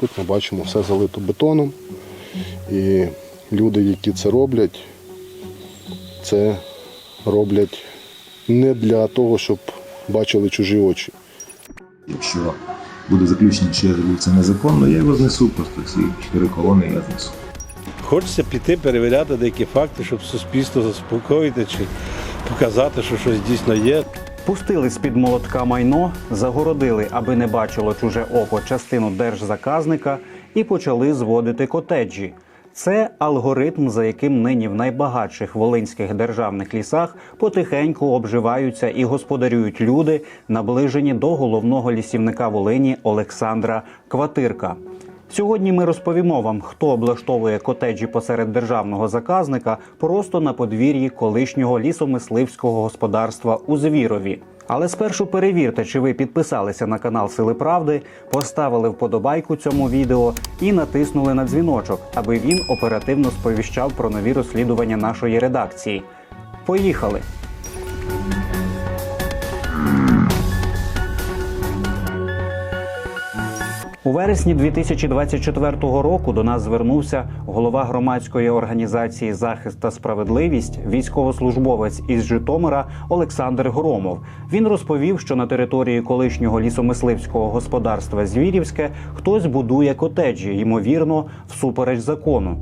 Тут ми бачимо все залито бетоном. І люди, які це роблять, це роблять не для того, щоб бачили чужі очі. Якщо буде заключення, що я зробив це незаконно, я його знесу просто ці чотири колони я знесу. Хочеться піти перевіряти деякі факти, щоб суспільство заспокоїти чи показати, що щось дійсно є. Пустили з-під молотка майно, загородили, аби не бачило чуже око частину держзаказника, і почали зводити котеджі. Це алгоритм, за яким нині в найбагатших волинських державних лісах потихеньку обживаються і господарюють люди, наближені до головного лісівника Волині Олександра Кватирка. Сьогодні ми розповімо вам, хто облаштовує котеджі посеред державного заказника просто на подвір'ї колишнього лісомисливського господарства у Звірові. Але спершу перевірте, чи ви підписалися на канал Сили Правди, поставили вподобайку цьому відео і натиснули на дзвіночок, аби він оперативно сповіщав про нові розслідування нашої редакції. Поїхали! У вересні 2024 року до нас звернувся голова громадської організації Захист та справедливість, військовослужбовець із Житомира Олександр Громов. Він розповів, що на території колишнього лісомисливського господарства Звірівське хтось будує котеджі, ймовірно, всупереч закону.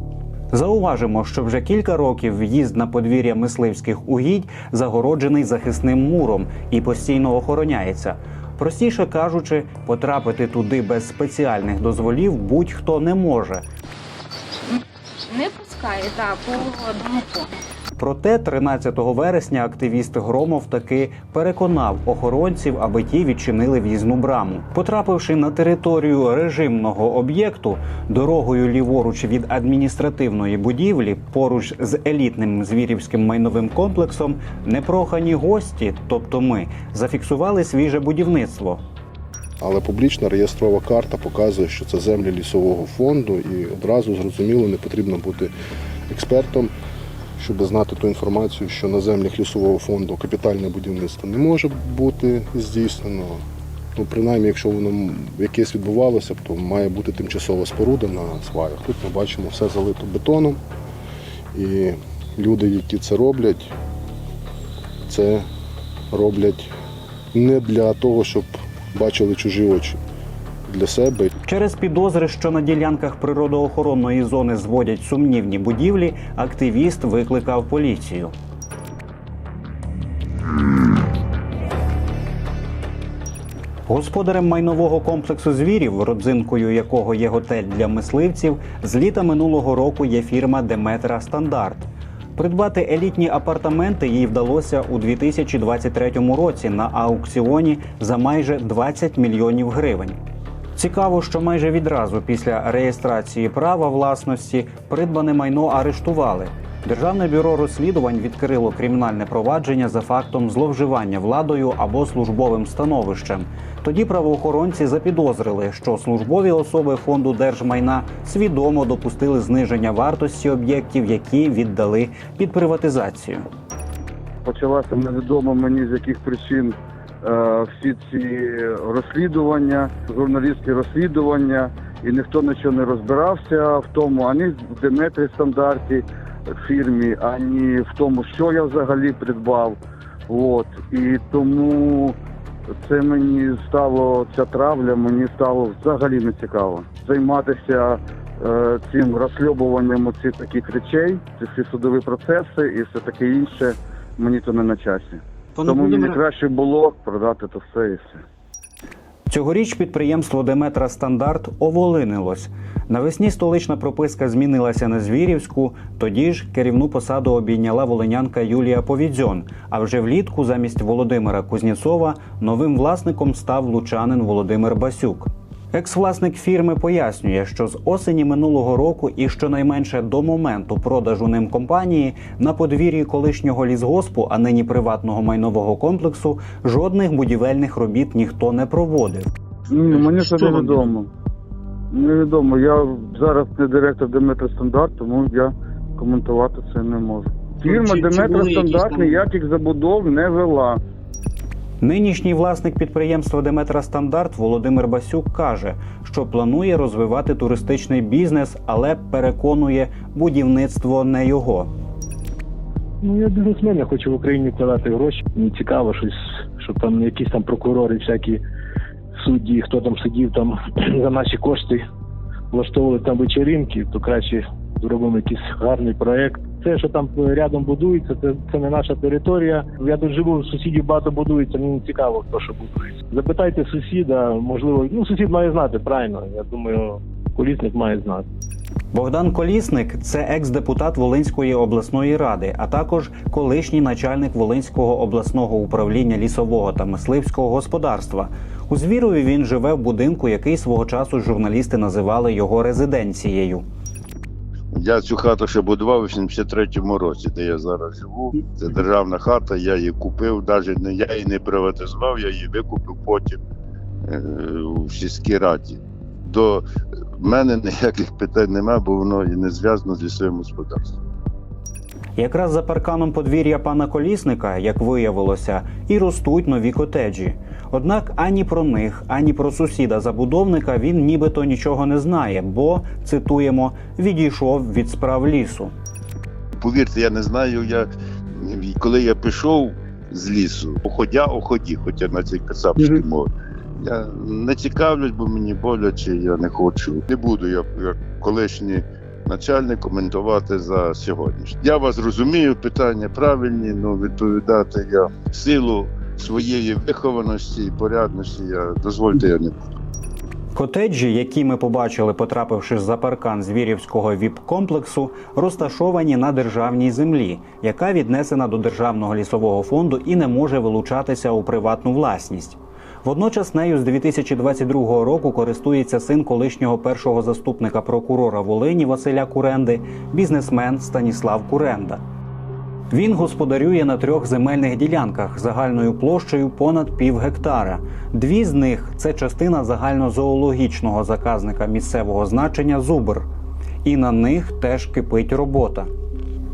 Зауважимо, що вже кілька років в'їзд на подвір'я мисливських угідь загороджений захисним муром і постійно охороняється. Простіше кажучи, потрапити туди без спеціальних дозволів будь-хто не може. Не пускає, так, по домофону. Проте 13 вересня активіст Громов таки переконав охоронців, аби ті відчинили в'їзну браму. Потрапивши на територію режимного об'єкту, дорогою ліворуч від адміністративної будівлі, поруч з елітним звірівським майновим комплексом, непрохані гості, тобто ми, зафіксували свіже будівництво. Але публічна реєстрова карта показує, що це землі лісового фонду, і одразу зрозуміло, не потрібно бути експертом, щоб знати ту інформацію, що на землях лісового фонду капітальне будівництво не може бути здійснено. Ну, принаймні, якщо воно якесь відбувалося, то має бути тимчасова споруда на сваях. Тут ми бачимо все залито бетоном. І люди, які це роблять, це роблять не для того, щоб бачили чужі очі для себе. Через підозри, що на ділянках природоохоронної зони зводять сумнівні будівлі, активіст викликав поліцію. Господарем майнового комплексу звірів, родзинкою якого є готель для мисливців, з літа минулого року є фірма Деметра Стандарт. Придбати елітні апартаменти їй вдалося у 2023 році на аукціоні за майже 20 мільйонів гривень. Цікаво, що майже відразу після реєстрації права власності придбане майно арештували. Державне бюро розслідувань відкрило кримінальне провадження за фактом зловживання владою або службовим становищем. Тоді правоохоронці запідозрили, що службові особи фонду держмайна свідомо допустили зниження вартості об'єктів, які віддали під приватизацію. почалося невідомо мені з яких причин всі ці розслідування, журналістські розслідування, і ніхто нічого не розбирався в тому, ані в Деметрі стандарті фірмі, ані в тому, що я взагалі придбав. От і тому це мені стало ця травля, мені стало взагалі не цікаво займатися е, цим розслідуванням цих таких речей, ці всі судові процеси і все таке інше. Мені то не на часі. Тому мені краще було продати то все і все. Цьогоріч підприємство Деметра Стандарт оволинилось. Навесні столична прописка змінилася на Звірівську. Тоді ж керівну посаду обійняла волинянка Юлія Повідзьон. А вже влітку замість Володимира Кузнєцова новим власником став лучанин Володимир Басюк. Екс-власник фірми пояснює, що з осені минулого року і щонайменше до моменту продажу ним компанії на подвір'ї колишнього лісгоспу, а нині приватного майнового комплексу, жодних будівельних робіт ніхто не проводив. Ні, мені це невідомо. Невідомо. Я зараз не директор Деметра Стандарт, тому я коментувати це не можу. Фірма чи- чи Деметра Стандарт ніяких забудов не вела. Нинішній власник підприємства Деметра Стандарт Володимир Басюк каже, що планує розвивати туристичний бізнес, але переконує, будівництво не його. Ну, я бізнесмен, я хочу в Україні вкладати гроші. Мені цікаво щось, щоб там якісь там прокурори, всякі судді, хто там сидів там за наші кошти, влаштовували там вечеринки, то краще зробимо якийсь гарний проект. Це, що там рядом будується, це, це не наша територія. Я тут живу, сусідів багато будується, мені не цікаво, хто що будується. Запитайте сусіда, можливо, ну сусід має знати, правильно. Я думаю, колісник має знати. Богдан Колісник це екс-депутат Волинської обласної ради, а також колишній начальник Волинського обласного управління лісового та мисливського господарства. У Звірові він живе в будинку, який свого часу журналісти називали його резиденцією. Я цю хату ще будував у 73-му році, де я зараз живу. Це державна хата, я її купив, навіть не я її не приватизував, я її викупив потім е, у сільській раді. До мене ніяких питань немає, бо воно і не зв'язано з лісовим господарством. Якраз за парканом подвір'я пана Колісника, як виявилося, і ростуть нові котеджі. Однак ані про них, ані про сусіда забудовника він нібито нічого не знає, бо цитуємо відійшов від справ лісу. Повірте, я не знаю, я, коли я пішов з лісу, уходя, уході, хоча на цій кацапській мові. Я не цікавлюсь, бо мені боляче, я не хочу. Не буду я як колишній начальник коментувати за сьогоднішнє. Я вас розумію, питання правильні, але відповідати я в силу своєї вихованості і порядності, я дозвольте, я не буду. Котеджі, які ми побачили, потрапивши за паркан Звірівського віп-комплексу, розташовані на державній землі, яка віднесена до державного лісового фонду і не може вилучатися у приватну власність. Водночас нею з 2022 року користується син колишнього першого заступника прокурора Волині Василя Куренди, бізнесмен Станіслав Куренда. Він господарює на трьох земельних ділянках загальною площею понад пів гектара. Дві з них це частина загальнозоологічного заказника місцевого значення Зубр. І на них теж кипить робота.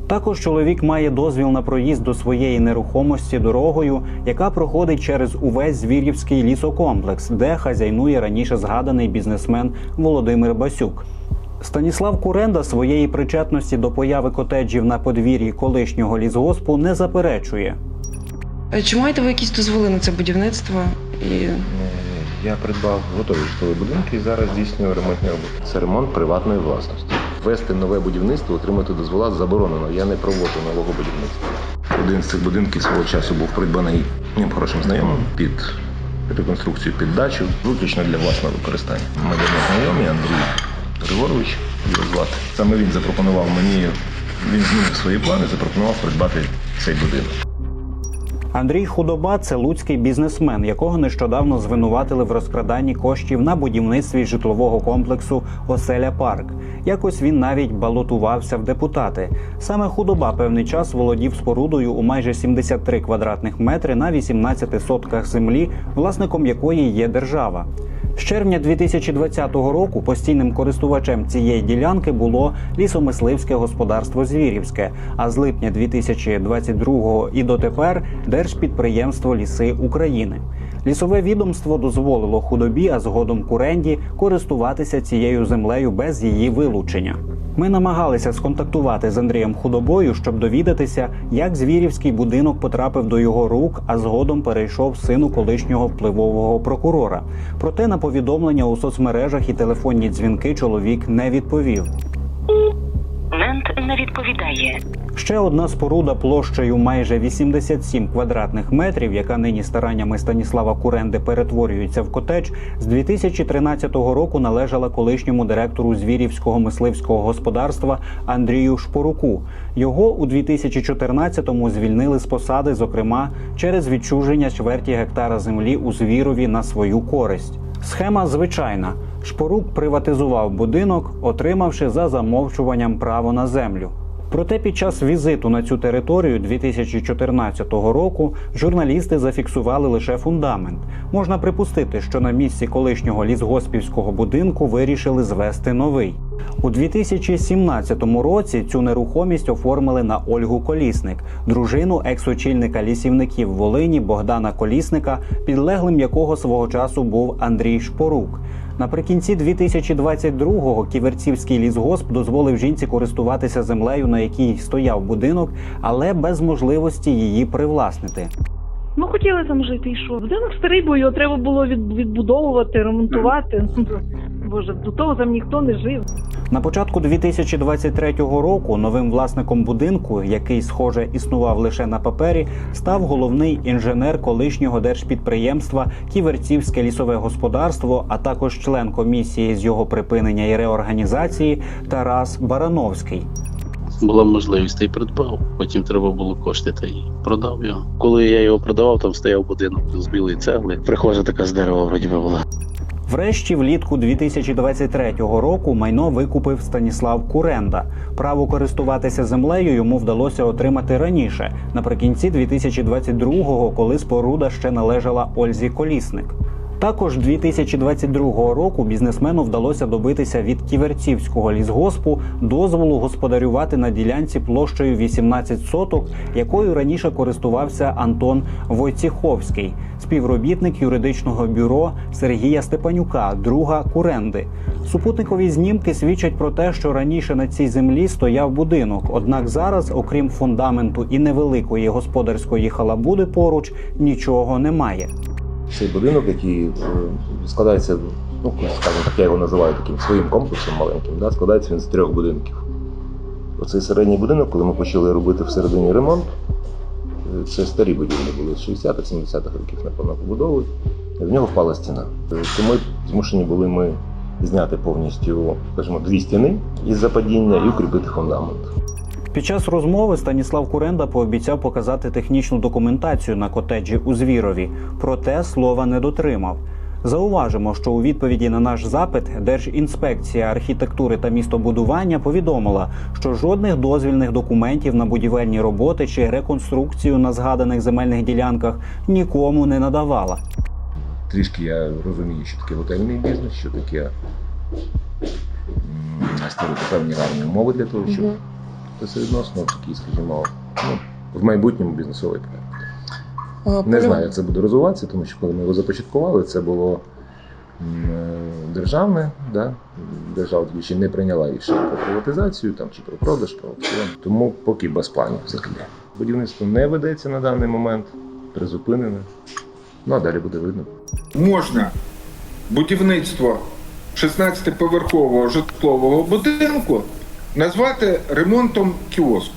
Також чоловік має дозвіл на проїзд до своєї нерухомості дорогою, яка проходить через увесь Звір'ївський лісокомплекс, де хазяйнує раніше згаданий бізнесмен Володимир Басюк. Станіслав Куренда своєї причетності до появи котеджів на подвір'ї колишнього лісгоспу не заперечує. Е, Чи маєте ви якісь дозволи на це будівництво? І Е, Я придбав готові житлові будинки і зараз здійснюю ремонтні роботи. Це ремонт приватної власності. Ввести нове будівництво, отримати дозвола заборонено. Я не проводжу нового будівництва. Один з цих будинків свого часу був придбаний моїм хорошим знайомим під реконструкцію під дачу, виключно для власного використання. Ми давно знайомі, Андрій Григорович його звати. Саме він запропонував мені, він змінив свої плани, запропонував придбати цей будинок. Андрій Худоба це луцький бізнесмен, якого нещодавно звинуватили в розкраданні коштів на будівництві житлового комплексу Оселя Парк. Якось він навіть балотувався в депутати. Саме худоба певний час володів спорудою у майже 73 квадратних метри на 18 сотках землі, власником якої є держава. З червня 2020 року постійним користувачем цієї ділянки було лісомисливське господарство Звірівське, а з липня 2022 і дотепер Держпідприємство Ліси України. Лісове відомство дозволило худобі, а згодом куренді користуватися цією землею без її вилучення. Ми намагалися сконтактувати з Андрієм Худобою, щоб довідатися, як звірівський будинок потрапив до його рук, а згодом перейшов сину колишнього впливового прокурора. Проте на повідомлення у соцмережах і телефонні дзвінки чоловік не відповів. Мент не відповідає. Ще одна споруда площею майже 87 квадратних метрів, яка нині стараннями Станіслава Куренди перетворюється в котедж, з 2013 року належала колишньому директору Звірівського мисливського господарства Андрію Шпоруку. Його у 2014-му звільнили з посади, зокрема через відчуження чверті гектара землі у Звірові на свою користь. Схема звичайна. Шпорук приватизував будинок, отримавши за замовчуванням право на землю. Проте під час візиту на цю територію 2014 року журналісти зафіксували лише фундамент. Можна припустити, що на місці колишнього лісгоспівського будинку вирішили звести новий. У 2017 році цю нерухомість оформили на Ольгу Колісник, дружину екс-очільника лісівників Волині Богдана Колісника, підлеглим якого свого часу був Андрій Шпорук. Наприкінці 2022-го Ківерцівський лісгосп дозволив жінці користуватися землею, на якій стояв будинок, але без можливості її привласнити. Ну, хотіли там жити і що? Будинок старий, бо його треба було від, відбудовувати, ремонтувати. Боже, до того там ніхто не жив. На початку 2023 року новим власником будинку, який, схоже, існував лише на папері, став головний інженер колишнього держпідприємства Ківерцівське лісове господарство, а також член комісії з його припинення і реорганізації Тарас Барановський. була можливість, та й придбав. Потім треба було кошти та й продав його. Коли я його продавав, там стояв будинок з білої цегли. Прихожа така з дерева вроді була. Врешті, влітку 2023 року майно викупив Станіслав Куренда. Право користуватися землею йому вдалося отримати раніше, наприкінці 2022-го, коли споруда ще належала Ользі Колісник. Також 2022 року бізнесмену вдалося добитися від Ківерцівського лісгоспу дозволу господарювати на ділянці площею 18 соток, якою раніше користувався Антон Войціховський, співробітник юридичного бюро Сергія Степанюка, друга Куренди. Супутникові знімки свідчать про те, що раніше на цій землі стояв будинок. Однак зараз, окрім фундаменту і невеликої господарської халабуди поруч, нічого немає. Цей будинок, який е, складається, ну скажімо так, я його називаю таким своїм комплексом маленьким, да, складається він з трьох будинків. Оцей середній будинок, коли ми почали робити всередині ремонт, е, це старі будівлі були з 60-х, 70-х років, напевно, побудови. В нього впала стіна. Е, Тому змушені були ми зняти повністю, скажімо, дві стіни із-за падіння і укріпити фундамент. Під час розмови Станіслав Куренда пообіцяв показати технічну документацію на котеджі у Звірові, проте слова не дотримав. Зауважимо, що у відповіді на наш запит Держінспекція архітектури та містобудування повідомила, що жодних дозвільних документів на будівельні роботи чи реконструкцію на згаданих земельних ділянках нікому не надавала. Трішки я розумію, що таке готельний бізнес, що таке створити певні гарні умови для того, щоб це все відносно такий, скажімо, ну, в майбутньому бізнесовий проект. Не знаю, як це буде розвиватися, тому що коли ми його започаткували, це було е, державне, да? держава тоді ще не прийняла рішення про приватизацію там, чи про продаж, про аукціон. Тому поки без планів взагалі. Будівництво не ведеться на даний момент, призупинене. Ну а далі буде видно. можна будівництво 16-поверхового житлового будинку назвати ремонтом кіоску.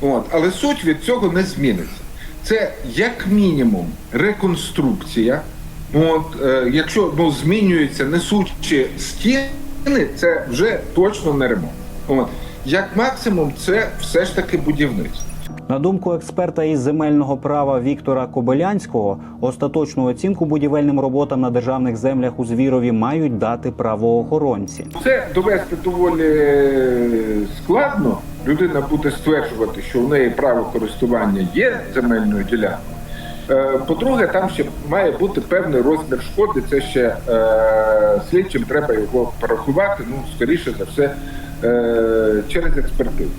От. Але суть від цього не зміниться. Це як мінімум реконструкція. От, е, якщо ну, змінюються несучі стіни, це вже точно не ремонт. От. Як максимум, це все ж таки будівництво. На думку експерта із земельного права Віктора Кобилянського, остаточну оцінку будівельним роботам на державних землях у Звірові мають дати правоохоронці. Це довести доволі складно. Людина буде стверджувати, що в неї право користування є земельною ділянкою. Е, По-друге, там ще має бути певний розмір шкоди. Це ще е, слідчим треба його порахувати. Ну, скоріше за все, е, через експертизу.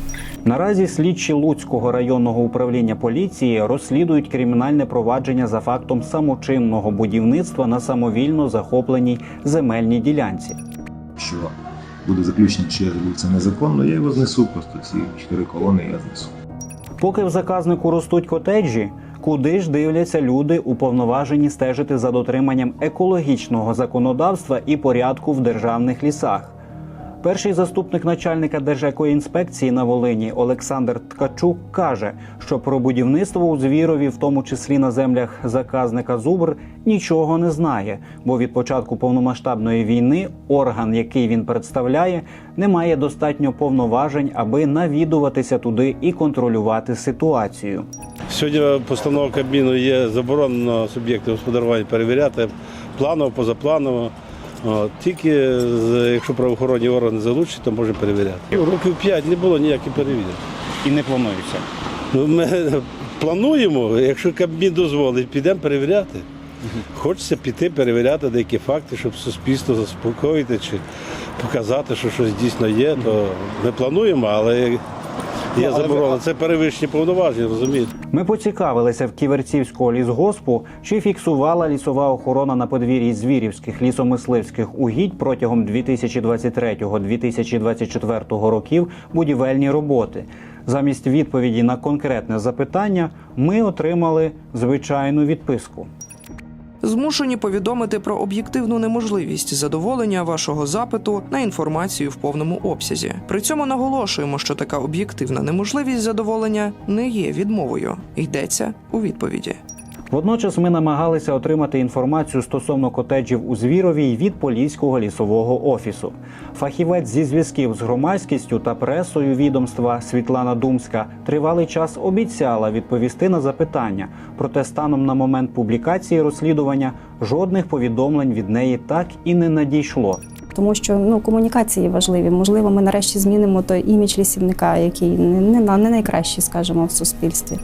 Наразі слідчі Луцького районного управління поліції розслідують кримінальне провадження за фактом самочинного будівництва на самовільно захопленій земельній ділянці. що буде заключення, що це незаконно, я його знесу, просто ці чотири колони я знесу. Поки в заказнику ростуть котеджі, куди ж дивляться люди, уповноважені стежити за дотриманням екологічного законодавства і порядку в державних лісах. Перший заступник начальника Держекоінспекції на Волині Олександр Ткачук каже, що про будівництво у Звірові, в тому числі на землях заказника Зубр, нічого не знає, бо від початку повномасштабної війни орган, який він представляє, не має достатньо повноважень, аби навідуватися туди і контролювати ситуацію. Сьогодні постанова Кабміну є заборонено суб'єкти господарювання перевіряти планово, позапланово. От, тільки якщо правоохоронні органи залучать, то можемо перевіряти. Років 5 не було ніяких перевірок. І не планується. Ну, ми плануємо, якщо Кабмін дозволить, підемо перевіряти. Хочеться піти перевіряти деякі факти, щоб суспільство заспокоїти чи показати, що щось дійсно є, то ми плануємо, але є заборона. Це перевищені повноваження, розумієте? Ми поцікавилися в Ківерцівського лісгоспу, чи фіксувала лісова охорона на подвір'ї звірівських лісомисливських угідь протягом 2023-2024 років будівельні роботи. Замість відповіді на конкретне запитання ми отримали звичайну відписку. Змушені повідомити про об'єктивну неможливість задоволення вашого запиту на інформацію в повному обсязі. При цьому наголошуємо, що така об'єктивна неможливість задоволення не є відмовою. Йдеться у відповіді. Водночас ми намагалися отримати інформацію стосовно котеджів у Звіровій від Поліського лісового офісу. Фахівець зі зв'язків з громадськістю та пресою відомства Світлана Думська тривалий час обіцяла відповісти на запитання, проте станом на момент публікації розслідування жодних повідомлень від неї так і не надійшло. Тому що ну комунікації важливі. Можливо, ми нарешті змінимо той імідж лісівника, який не, не, не найкращий, скажімо, в суспільстві.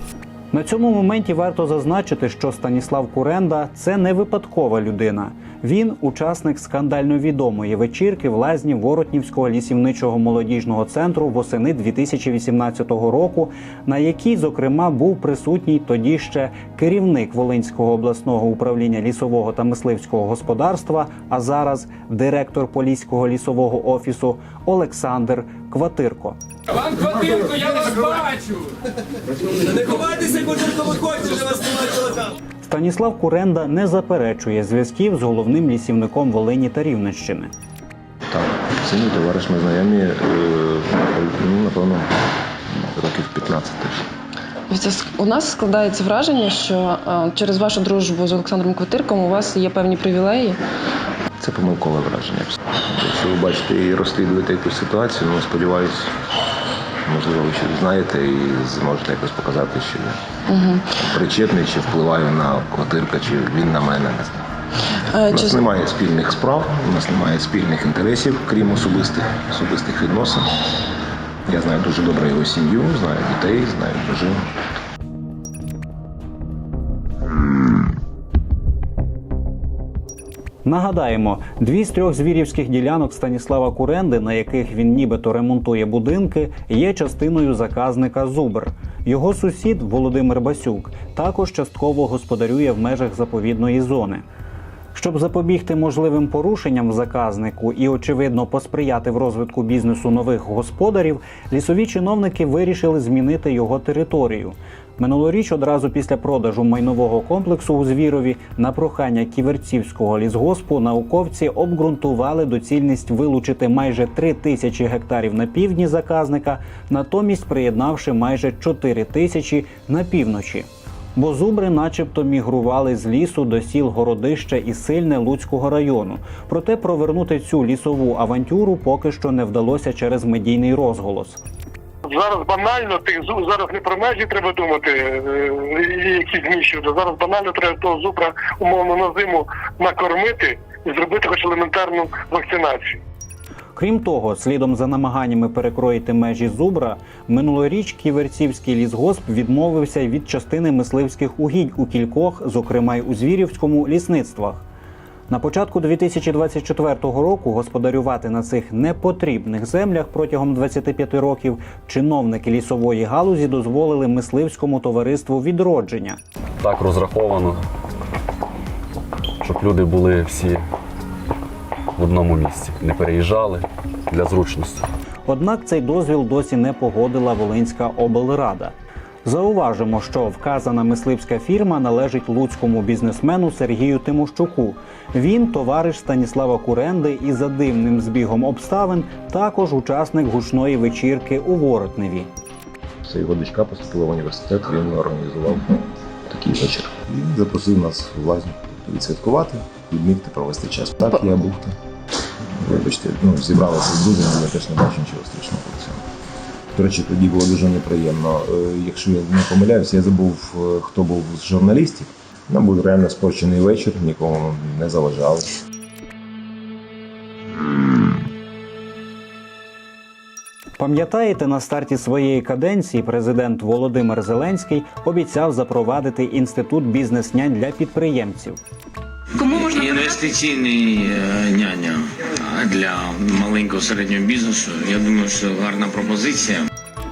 На цьому моменті варто зазначити, що Станіслав Куренда це не випадкова людина. Він учасник скандально відомої вечірки в лазні Воротнівського лісівничого молодіжного центру восени 2018 року, на якій, зокрема, був присутній тоді ще керівник Волинського обласного управління лісового та мисливського господарства, а зараз директор Поліського лісового офісу Олександр Кватирко. Пан Квартирко, я вас бачу! Не ховайтеся, Квартирко, виходьте, вже вас немає телефон. Станіслав Куренда не заперечує зв'язків з головним лісівником Волині та Рівненщини. Так, це мій товариш, ми знайомі, е, ну, напевно, років 15 точно. Дивіться, с- У нас складається враження, що е, через вашу дружбу з Олександром Квитирком у вас є певні привілеї. Це помилкове враження. Якщо ви бачите і розслідуєте якусь ситуацію, ну сподіваюся, можливо, ви щось знаєте і зможете якось показати, що я Угу. причетний, чи впливаю на квартирка, чи він на мене, не знаю. Е, У нас чи- немає спільних справ, у нас немає спільних інтересів, крім особистих, особистих відносин. Я знаю дуже добре його сім'ю, знаю дітей, знаю дружину. Нагадаємо, дві з трьох звірівських ділянок Станіслава Куренди, на яких він нібито ремонтує будинки, є частиною заказника Зубр. Його сусід Володимир Басюк також частково господарює в межах заповідної зони. Щоб запобігти можливим порушенням заказнику і, очевидно, посприяти в розвитку бізнесу нових господарів, лісові чиновники вирішили змінити його територію. Минулоріч, одразу після продажу майнового комплексу у Звірові, на прохання ківерцівського лісгоспу науковці обґрунтували доцільність вилучити майже 3 тисячі гектарів на півдні заказника, натомість приєднавши майже 4 тисячі на півночі. Бо зубри, начебто, мігрували з лісу до сіл Городища і Сильне Луцького району. Проте провернути цю лісову авантюру поки що не вдалося через медійний розголос. Зараз банально тих зуб зараз не про межі треба думати, е, які зміщувати. Зараз банально треба того зубра умовно на зиму накормити і зробити хоч елементарну вакцинацію. Крім того, слідом за намаганнями перекроїти межі зубра, минулоріч ківерцівський лісгосп відмовився від частини мисливських угідь у кількох, зокрема й у Звірівському, лісництвах. На початку 2024 року господарювати на цих непотрібних землях протягом 25 років чиновники лісової галузі дозволили мисливському товариству відродження. так розраховано, щоб люди були всі в одному місці, не переїжджали для зручності. Однак цей дозвіл досі не погодила Волинська облрада. Зауважимо, що вказана мисливська фірма належить луцькому бізнесмену Сергію Тимощуку. Він товариш Станіслава Куренди і за дивним збігом обставин також учасник гучної вечірки у Воротневі. Це його дочка поступила в університет, він організував такий вечір. І запросив нас в лазню відсвяткувати, відмітити, провести час. Так, я був там вибачте, ну, зібралися з друзями, я теж не бачу нічого страшного в цьому. До речі, тоді було дуже неприємно. Е, якщо я не помиляюся, я забув, е, хто був з журналістів. Нам був реально спорчений вечір, нікому не заважали. Пам'ятаєте, на старті своєї каденції президент Володимир Зеленський обіцяв запровадити інститут бізнес-нянь для підприємців. Кому можна інвестиційний е, няня для маленького середнього бізнесу. Я думаю, що гарна пропозиція.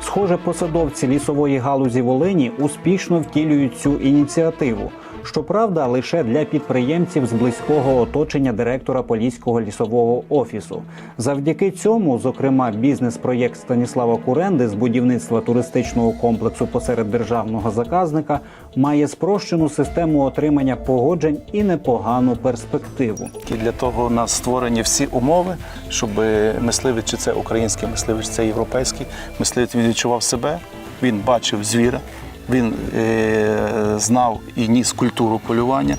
Схоже, посадовці лісової галузі Волині успішно втілюють цю ініціативу. Щоправда, лише для підприємців з близького оточення директора Поліського лісового офісу. Завдяки цьому, зокрема, бізнес-проєкт Станіслава Куренди з будівництва туристичного комплексу посеред державного заказника має спрощену систему отримання погоджень і непогану перспективу. І для того у нас створені всі умови, щоб мисливець, чи це український мисливець, чи це європейський мисливець, відчував себе, він бачив звіра, він е, знав і ніс культуру полювання.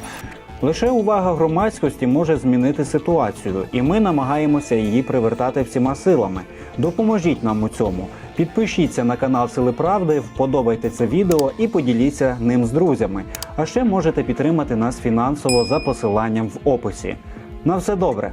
Лише увага громадськості може змінити ситуацію, і ми намагаємося її привертати всіма силами. Допоможіть нам у цьому. Підпишіться на канал Сили Правди, вподобайте це відео і поділіться ним з друзями. А ще можете підтримати нас фінансово за посиланням в описі. На все добре!